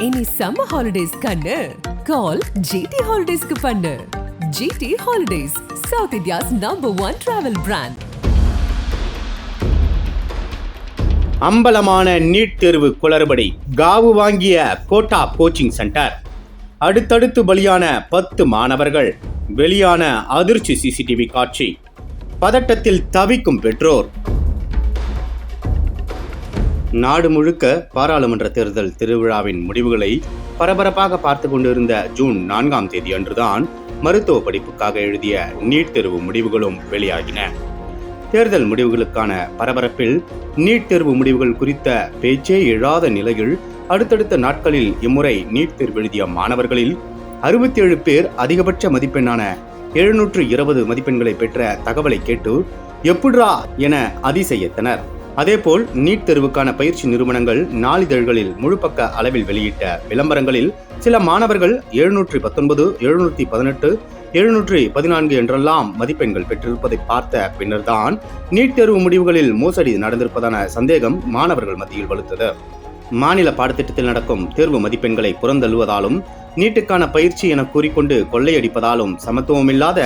இனி summer holidays கண்ணு. கால் GT ஹாலிடேஸ்க்கு பண்ணு. GT holidays south India's number one travel brand அம்பலமான NEET தேர்வு குளறுபடி காவு வாங்கிய கோட்டா கோச்சிங் சென்டர். அடுத்தடுத்து பலியான பத்து மாணவர்கள் வெளியான அதிர்ச்சி சிசிடிவி காட்சி. பதட்டத்தில் தவிக்கும் பெற்றோர். நாடு முழுக்க பாராளுமன்ற தேர்தல் திருவிழாவின் முடிவுகளை பரபரப்பாக பார்த்து கொண்டிருந்த ஜூன் நான்காம் தேதி அன்றுதான் மருத்துவ படிப்புக்காக எழுதிய நீட் தேர்வு முடிவுகளும் வெளியாகின. தேர்தல் முடிவுகளுக்கான பரபரப்பில் நீட் தேர்வு முடிவுகள் குறித்த பேச்சே எழாத நிலையில் அடுத்தடுத்த நாட்களில் இம்முறை நீட் தேர்வு எழுதிய மாணவர்களில் அறுபத்தி ஏழு பேர் அதிகபட்ச மதிப்பெண்ணான எழுநூற்று இருபது மதிப்பெண்களை பெற்ற தகவலை கேட்டு எப்புட்ரா என அதிசயத்தனர். அதேபோல் நீட் தேர்வுக்கான பயிற்சி நிறுவனங்கள் நாளிதழ்களில் முழுப்பக்க அளவில் வெளியிட்ட விளம்பரங்களில் சில மாணவர்கள் எழுநூற்றி பத்தொன்பது எழுநூற்றி பதினெட்டு எழுநூற்றி பதினான்கு என்றெல்லாம் மதிப்பெண்கள் பெற்றிருப்பதை பார்த்த பின்னர்தான் நீட் தேர்வு முடிவுகளில் மோசடி நடந்திருப்பதான சந்தேகம் மாணவர்கள் மத்தியில் வலுத்தது. மாநில பாடத்திட்டத்தில் நடக்கும் தேர்வு மதிப்பெண்களை புறந்தள்ளுவதாலும் நீட்டுக்கான பயிற்சி என கூறிக்கொண்டு கொள்ளையடிப்பதாலும் சமத்துவமில்லாத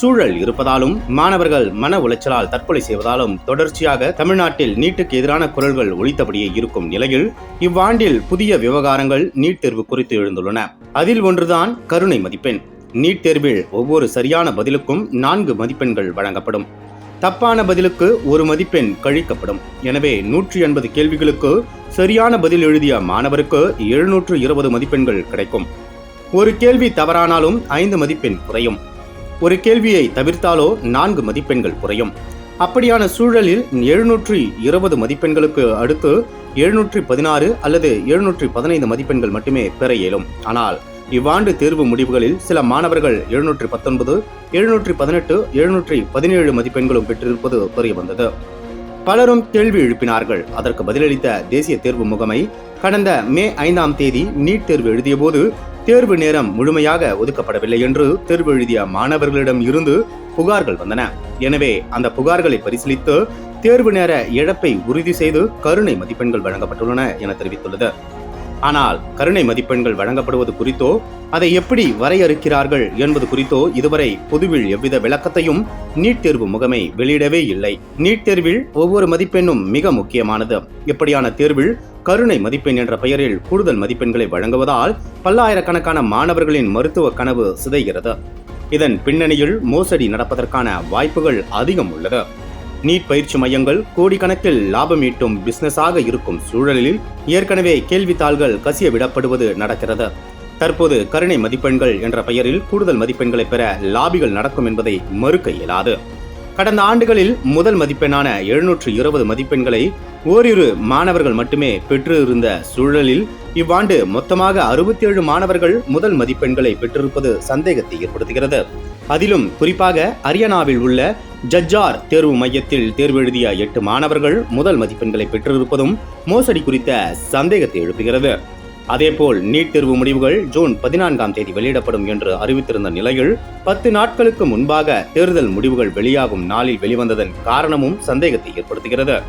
சூழல் இருப்பதாலும் மாணவர்கள் மன உளைச்சலால் தற்கொலை செய்வதாலும் தொடர்ச்சியாக தமிழ்நாட்டில் நீட்டுக்கு எதிரான குரல்கள் ஒழித்தபடியே இருக்கும் நிலையில் இவ்வாண்டில் புதிய விவகாரங்கள் நீட் தேர்வு குறித்து எழுந்துள்ளன. அதில் ஒன்றுதான் கருணை மதிப்பெண். நீட் தேர்வில் ஒவ்வொரு சரியான பதிலுக்கும் நான்கு மதிப்பெண்கள் வழங்கப்படும். தப்பான பதிலுக்கு ஒரு மதிப்பெண் கழிக்கப்படும். எனவே நூற்றி எண்பது கேள்விகளுக்கு சரியான பதில் எழுதிய மாணவருக்கு எழுநூற்று இருபது மதிப்பெண்கள் கிடைக்கும். ஒரு கேள்வி தவறானாலும் ஐந்து மதிப்பெண் குறையும். ஒரு கேள்வியை தவிர்த்தாலோ நான்கு மதிப்பெண்கள் குறையும். அப்படியான சூழலில் எழுநூற்றி இருபது மதிப்பெண்களுக்கு அடுத்து எழுநூற்றி பதினாறு அல்லது எழுநூற்றி பதினைந்து மதிப்பெண்கள் மட்டுமே பெற இயலும். ஆனால் இவ்வாண்டு தேர்வு முடிவுகளில் சில மாணவர்கள் எழுநூற்றி பத்தொன்பது எழுநூற்றி பதினெட்டு எழுநூற்றி பதினேழு மதிப்பெண்களும் பெற்றிருப்பது தெரிய வந்தது பலரும் கேள்வி எழுப்பினார்கள். அதற்கு பதிலளித்த தேசிய தேர்வு முகமை கடந்த மே ஐந்தாம் தேதி நீட் தேர்வு எழுதியபோது தேர்வு நேரம் முழுமையாக ஒதுக்கப்படவில்லை என்று தேர்வு எழுதிய மாணவர்களிடம் இருந்து புகார்கள் வந்தன. எனவே அந்த புகார்களை பரிசீலித்து தேர்வு நேர இழப்பை உறுதி செய்து கருணை மதிப்பெண்கள் வழங்கப்பட்டுள்ளன என தெரிவித்துள்ளது. ஆனால் கருணை மதிப்பெண்கள் வழங்கப்படுவது குறித்தோ அதை எப்படி வரையறுக்கிறார்கள் என்பது குறித்தோ இதுவரை பொதுவில் எவ்வித விளக்கத்தையும் நீட் தேர்வு முகமை வெளியிடவே இல்லை. நீட் தேர்வில் ஒவ்வொரு மதிப்பெண்ணும் மிக முக்கியமானது. இப்படியான தேர்வில் கருணை மதிப்பெண் என்ற பெயரில் கூடுதல் மதிப்பெண்களை வழங்குவதால் பல்லாயிரக்கணக்கான மாணவர்களின் மருத்துவ கனவு சிதைகிறது. இதன் பின்னணியில் மோசடி நடப்பதற்கான வாய்ப்புகள் அதிகம் உள்ளது. நீட் பயிற்சி மையங்கள் கோடிக்கணக்கில் லாபம் ஈட்டும் பிசினஸாக இருக்கும் சூழலில் ஏற்கனவே கேள்வித்தாள்கள் கசிய விடப்படுவது நடக்கிறது. தற்போது கருணை மதிப்பெண்கள் என்ற பெயரில் கூடுதல் மதிப்பெண்களை பெற லாபிகள் நடக்கும் என்பதை மறுக்க இயலாது. கடந்த ஆண்டுகளில் முதல் மதிப்பெண்ணான எழுநூற்று இருபது மதிப்பெண்களை ஓரிரு மாணவர்கள் மட்டுமே பெற்றிருந்த சூழலில் இவ்வாண்டு மொத்தமாக அறுபத்தி ஏழு மாணவர்கள் முதல் மதிப்பெண்களை பெற்றிருப்பது சந்தேகத்தை ஏற்படுத்துகிறது. அதிலும் குறிப்பாக அரியானாவில் உள்ள ஜஜ்ஜார் தேர்வு மையத்தில் தேர்வு எழுதிய எட்டு மாணவர்கள் முதல் மதிப்பெண்களை பெற்றிருப்பதும் மோசடி குறித்த சந்தேகத்தை எழுப்புகிறது. அதேபோல் நீட் தேர்வு முடிவுகள் ஜூன் பதினான்காம் தேதி வெளியிடப்படும் என்று அறிவித்திருந்த நிலையில் பத்து நாட்களுக்கு முன்பாக தேர்தல் முடிவுகள் வெளியாகும் நாளில் வெளிவந்ததன் காரணமும் சந்தேகத்தை ஏற்படுத்துகிறது.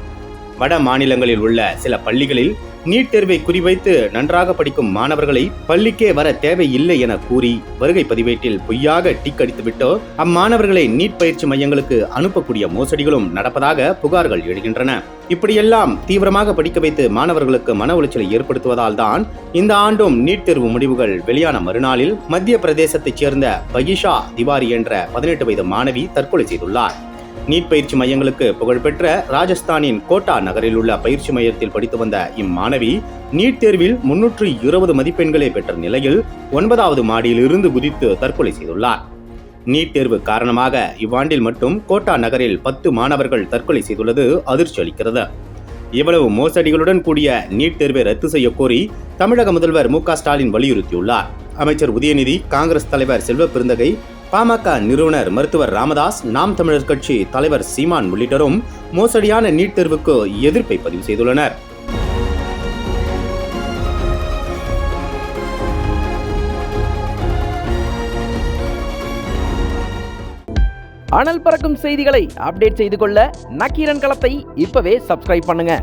வட மாநிலங்களில் உள்ள சில பள்ளிகளில் நீட் தேர்வை குறிவைத்து நன்றாக படிக்கும் மாணவர்களை பள்ளிக்கே வர தேவையில்லை என கூறி வருகை பதிவேட்டில் பொய்யாக டிக் அடித்துவிட்டு அம்மாணவர்களை நீட் பயிற்சி மையங்களுக்கு அனுப்பக்கூடிய மோசடிகளும் நடப்பதாக புகார்கள் எழுகின்றன. இப்படியெல்லாம் தீவிரமாக படிக்க வைத்து மாணவர்களுக்கு மன உளைச்சலை ஏற்படுத்துவதால் தான் இந்த ஆண்டும் நீட் தேர்வு முடிவுகள் வெளியான மறுநாளில் மத்திய பிரதேசத்தைச் சேர்ந்த பகிஷா திவாரி என்ற பதினெட்டு வயது மாணவி தற்கொலை செய்துள்ளார். நீட் பயிற்சி மையங்களுக்கு புகழ்பெற்ற ராஜஸ்தானின் கோட்டா நகரில் உள்ள பயிற்சி மையத்தில் படித்து வந்த இம்மாணவி நீட் தேர்வில் முன்னூற்று இருபது மதிப்பெண்களை பெற்ற நிலையில் ஒன்பதாவது மாடியில் இருந்து குதித்து தற்கொலை செய்துள்ளார். நீட் தேர்வு காரணமாக இவ்வாண்டில் மட்டும் கோட்டா நகரில் பத்து மாணவர்கள் தற்கொலை செய்துள்ளது அதிர்ச்சி அளிக்கிறது இவ்வளவு மோசடிகளுடன் கூடிய நீட் தேர்வை ரத்து செய்ய கோரி தமிழக முதல்வர் மு ஸ்டாலின் வலியுறுத்தியுள்ளார். அமைச்சர் உதயநிதி காங்கிரஸ் தலைவர் செல்வ பெருந்தகை பாமக நிறுவனர் மருத்துவர் ராமதாஸ் நாம் தமிழர் கட்சி தலைவர் சீமான் உள்ளிட்டோரும் மோசடியான நீட் தேர்வுக்கு எதிர்ப்பை பதிவு செய்துள்ளனர். அனல் பறக்கும் செய்திகளை அப்டேட் செய்து கொள்ள நக்கீரன் களத்தை இப்பவே சப்ஸ்கிரைப் பண்ணுங்க.